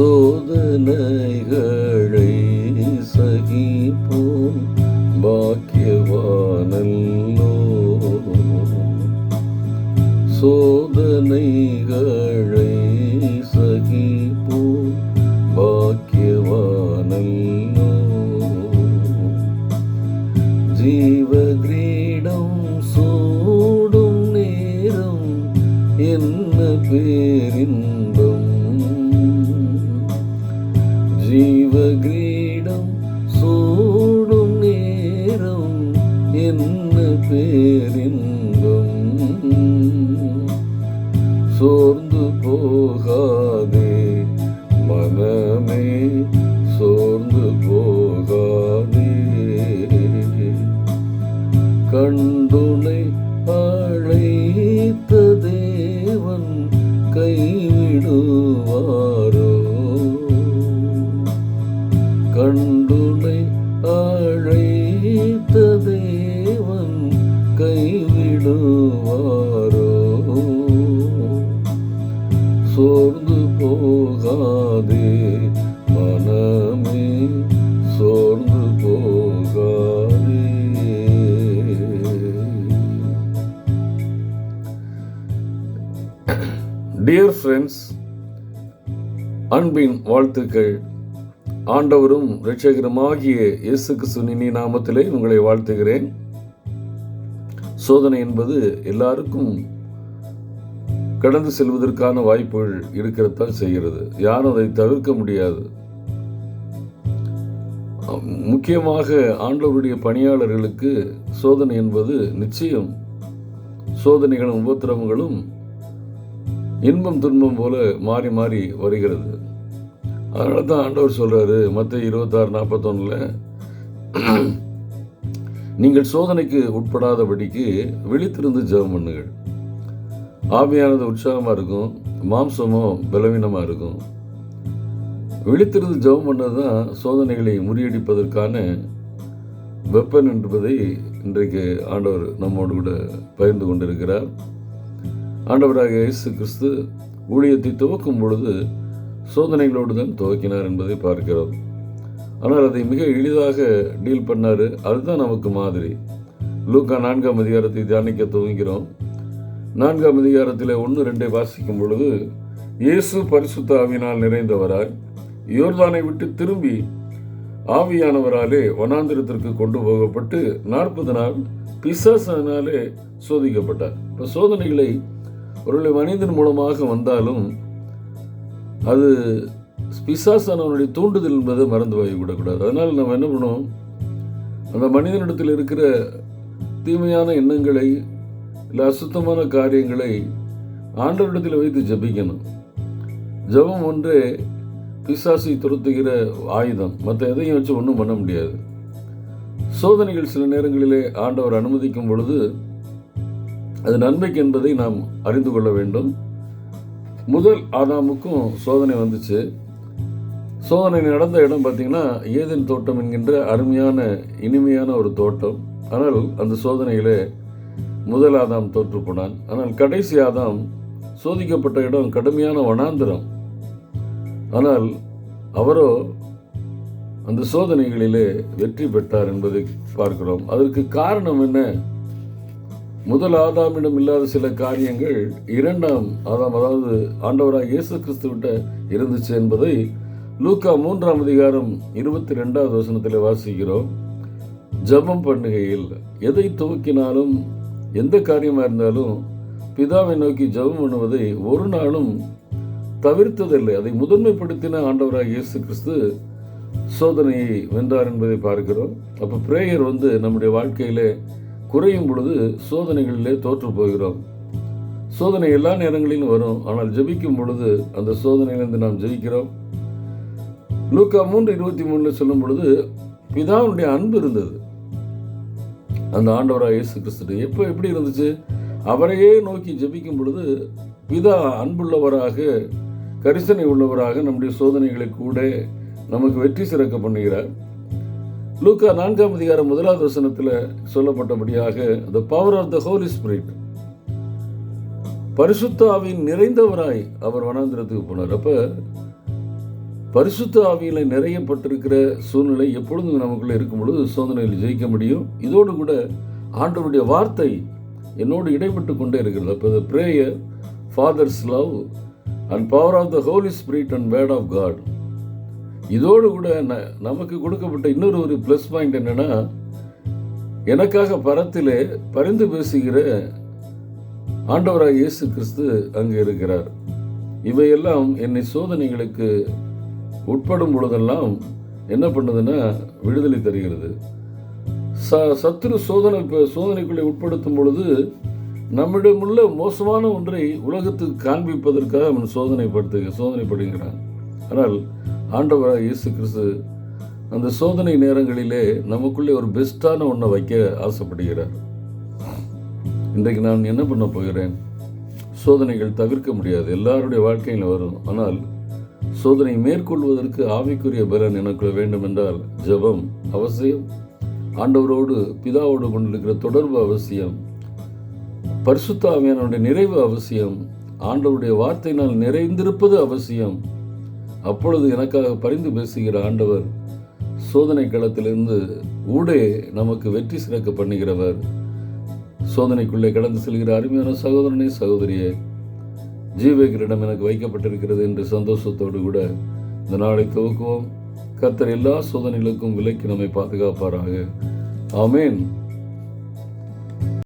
சோதனைகளை சகிப்போம் பாக்கியவானல்லோ. சோதனைகளை சகிப்போம் பாக்கியவானல்லோ. ஜீவ கிரீடம் சூடும் நேரம் என்ன பேரின்பம் சோர்ந்து போகாதே. மனமே சோர்ந்து போகாதே. கண்டுனை அழைத்த தேவன் கைவிடுவாரோ. டியர் ஃப்ரெண்ட்ஸ் அன்பின் வாழ்த்துக்கள். ஆண்டவரும் ரட்சகருமாகிய இயேசு கிறிஸ்துவின் நாமத்திலே உங்களை வாழ்த்துகிறேன். சோதனை என்பது எல்லாருக்கும் கடந்து செல்வதற்கான வாய்ப்புகள் இருக்கிறதான் செய்கிறது. யாரும் அதை தவிர்க்க முடியாது. முக்கியமாக ஆண்டவருடைய பணியாளர்களுக்கு சோதனை என்பது நிச்சயம். சோதனைகளும் உபத்திரவங்களும் இன்பம் துன்பம் போல மாறி மாறி வருகிறது. அதனால தான் ஆண்டவர் சொல்கிறாரு மற்ற இருபத்தாறு நாற்பத்தொன்னில் நீங்கள் சோதனைக்கு உட்படாதபடிக்கு விழித்திருந்து ஜெபம் பண்ணுங்கள். ஆவியானது உற்சாகமாக இருக்கும் மாம்சமோ பலவீனமாக இருக்கும். விழித்திருந்து ஜெபம் பண்ணது தான் சோதனைகளை முறியடிப்பதற்கான வெப்பன் என்பதை இன்றைக்கு ஆண்டவர் நம்மோடு கூட பகிர்ந்து கொண்டிருக்கிறார். ஆண்டவராக இயேசு கிறிஸ்து ஊழியத்தை துவக்கும் பொழுது சோதனைகளோடு தான் துவக்கினார் என்பதை பார்க்கிறோம். ஆனால் அதை மிக எளிதாக டீல் பண்ணார். அதுதான் நமக்கு மாதிரி. லூக்கா நான்காம் அதிகாரத்தை தியானிக்க துவங்கிறோம். நான்காம் அதிகாரத்தில் ஒன்று ரெண்டை வாசிக்கும் பொழுது இயேசு பரிசுத்த ஆவினால் நிறைந்தவராய் யோர்தானை விட்டு திரும்பி ஆவியானவராலே வனாந்திரத்திற்கு கொண்டு போகப்பட்டு நாற்பது நாள் பிசாசனாலே சோதிக்கப்பட்டார். இப்போ சோதனைகளை ஒருவேளை மனிதன் மூலமாக வந்தாலும் அது பிசாசானவனுடைய தூண்டுதல் என்பதை மறந்து வாங்கிவிடக்கூடாது அதனால் நம்ம என்ன பண்ணுவோம் அந்த மனிதனிடத்தில் இருக்கிற தீமையான எண்ணங்களை இல்லை அசுத்தமான காரியங்களை ஆண்டவரிடத்தில் வைத்து ஜபிக்கணும். ஜபம் ஒன்றே பிசாசை துரத்துகிற ஆயுதம். மற்ற எதையும் வச்சு ஒன்றும் பண்ண முடியாது. சோதனைகள் சில நேரங்களிலே ஆண்டவர் அனுமதிக்கும் பொழுது அது நன்மைக்கு என்பதை நாம் அறிந்து கொள்ள வேண்டும். முதல் ஆதாமுக்கும் சோதனை வந்துச்சு. சோதனை நடந்த இடம் பார்த்திங்கன்னா ஏதேன் தோட்டம் என்கின்ற அருமையான இனிமையான ஒரு தோட்டம். ஆனால் அந்த சோதனையிலே முதல் ஆதாம் தோற்று போனான். ஆனால் கடைசி ஆதாம் சோதிக்கப்பட்ட இடம் கடுமையான வனாந்திரம். ஆனால் அவரோ அந்த சோதனைகளிலே வெற்றி பெற்றார் என்பதை பார்க்கிறோம். அதற்கு காரணம் என்ன? முதல் ஆதாமிடம் இல்லாத சில காரியங்கள் இரண்டாம் ஆதாம் அதாவது ஆண்டவராக இயேசு கிறிஸ்துவிட்ட இருந்துச்சு என்பதை லூக்கா மூன்றாம் அதிகாரம் இருபத்தி ரெண்டாவது வசனத்தில் வாசிக்கிறோம். ஜபம் பண்ணுகையில் எதை துவக்கினாலும் எந்த காரியமாக இருந்தாலும் பிதாவை நோக்கி ஜபம் பண்ணுவதை ஒரு நாளும் தவிர்த்ததில்லை. அதை முதன்மைப்படுத்தின ஆண்டவராக இயேசு கிறிஸ்து சோதனையை வென்றார் என்பதை பார்க்கிறோம். அப்போ பிரேயர் வந்து நம்முடைய வாழ்க்கையிலே குறையும் பொழுது சோதனைகளிலே தோற்று போகிறோம். சோதனை எல்லா நேரங்களிலும் வரும். ஆனால் ஜபிக்கும் பொழுது அந்த சோதனையிலிருந்து நாம் ஜெயிக்கிறோம் லூக்கா மூன்று இருபத்தி மூணில் சொல்லும் பொழுது பிதாவுடைய அன்பு இருந்தது. அந்த ஆண்டவராக இயேசு கிறிஸ்து எப்போ எப்படி இருந்துச்சு? அவரையே நோக்கி ஜபிக்கும் பொழுது பிதா அன்புள்ளவராக கரிசனை உள்ளவராக நம்முடைய சோதனைகளை கூட நமக்கு வெற்றி சிறக்க பண்ணுகிறார். லூக்கா நான்காம் அதிகாரம் முதலாவது வசனத்தில் சொல்லப்பட்டபடியாக the power of the holy spirit பரிசுத்தாவின் நிறைந்தவராய் அவர் வனாந்திரத்துக்கு போனார். அப்போ பரிசுத்த ஆவியில் நிறையப்பட்டிருக்கிற சூழ்நிலை எப்பொழுதும் நமக்குள்ளே இருக்கும் பொழுது சோதனையில் ஜெயிக்க முடியும். இதோடு கூட ஆண்டவருடைய வார்த்தை என்னோடு இடைப்பட்டு கொண்டே இருக்கிறது. அப்போ prayer fathers love and power of the holy spirit and word of God இதோடு கூட ந நமக்கு கொடுக்கப்பட்ட இன்னொரு ஒரு ப்ளஸ் பாயிண்ட் என்னென்னா எனக்காக பரத்திலே பரிந்து பேசுகிற ஆண்டவராக இயேசு கிறிஸ்து அங்கே இருக்கிறார். இவையெல்லாம் என்னை சோதனைகளுக்கு உட்படும் பொழுதெல்லாம் என்ன பண்ணுதுன்னா விடுதலை தருகிறது. ச சத்துரு சோதனை இப்போ சோதனைக்குள்ளே உட்படுத்தும் பொழுது நம்மிடமுள்ள மோசமான ஒன்றை உலகத்துக்கு காண்பிப்பதற்காக அவன் சோதனைப்படுத்து சோதனைப்படுகிறான். ஆனால் ஆண்டவராக இயேசு கிறிஸ்து அந்த சோதனை நேரங்களிலே நமக்குள்ளே ஒரு பெஸ்ட்டான ஒன்றை வைக்க ஆசைப்படுகிறார். இன்றைக்கு நான் என்ன பண்ண போகிறேன்? சோதனைகள் தவிர்க்க முடியாது. எல்லாருடைய வாழ்க்கையில் வரும். ஆனால் சோதனை மேற்கொள்வதற்கு ஆவிக்குரிய பலன் எனக்கு வேண்டும் என்றால் ஜெபம் அவசியம். ஆண்டவரோடு பிதாவோடு கொண்டிருக்கிற தொடர்பு அவசியம். பரிசுத்தாவியனுடைய நிறைவு அவசியம். ஆண்டவருடைய வார்த்தையினால் நிறைந்திருப்பது அவசியம். அப்பொழுது எனக்காக பரிந்து பேசுகிற ஆண்டவர் சோதனை களத்திலிருந்து ஊடே நமக்கு வெற்றி சிறக்க பண்ணுகிறவர். சோதனைக்குள்ளே கடந்து செல்கிற அருமையான சகோதரனே சகோதரியே ஜீவேகரிடம் எனக்கு வைக்கப்பட்டிருக்கிறது என்று சந்தோஷத்தோடு கூட இந்த நாளை துவக்குவோம். கத்தர் எல்லா சோதனைகளுக்கும் விலைக்கு நம்மை பாதுகாப்பாராக. ஆமேன்.